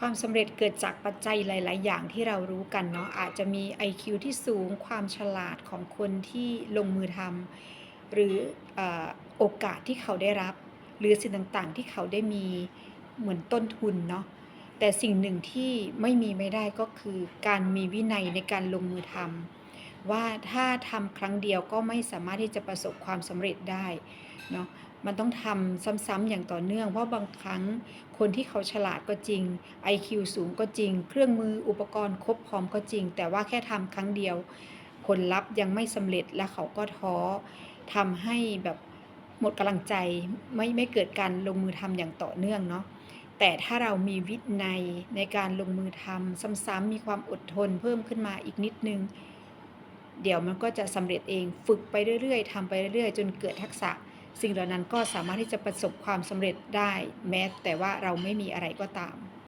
ความสำเร็จเกิดจากปัจจัยหลาย ๆ อย่างที่เรารู้กันเนาะอาจจะมี IQ ที่สูงความฉลาดของคนที่ลงมือทำหรือออโอกาสที่เขาได้รับ หรือสิ่งต่าง ๆ ที่เขาได้มีเหมือนต้นทุนเนาะแต่สิ่งหนึ่งที่ไม่มีไม่ได้ก็คือการมีวินัยในการลงมือทำว่าถ้าทำครั้งเดียวก็ไม่สามารถที่จะประสบความสำเร็จได้เนาะ มันต้องทำซ้ำๆอย่างต่อเนื่อง เพราะบางครั้งคนที่เขาฉลาดก็จริง IQ สูงก็จริง เครื่องมืออุปกรณ์ครบพร้อมก็จริง แต่ว่าแค่ทำครั้งเดียว ผลลัพธ์ยังไม่สำเร็จและเขาก็ท้อทำให้แบบหมดกำลังใจไม่ไม่เกิดการลงมือทำอย่างต่อเนื่องเนาะแต่ถ้าเรามีวินัยในการลงมือทำซ้ำๆมีความอดทนเพิ่มขึ้นมาอีกนิดนึง เดี๋ยวมันก็จะสำเร็จเองฝึกไปเรื่อยๆทำไปเรื่อยๆ จนเกิดทักษะ สิ่งเหล่านั้นก็สามารถที่จะประสบความสำเร็จได้แม้แต่ว่าเราไม่มีอะไรก็ตาม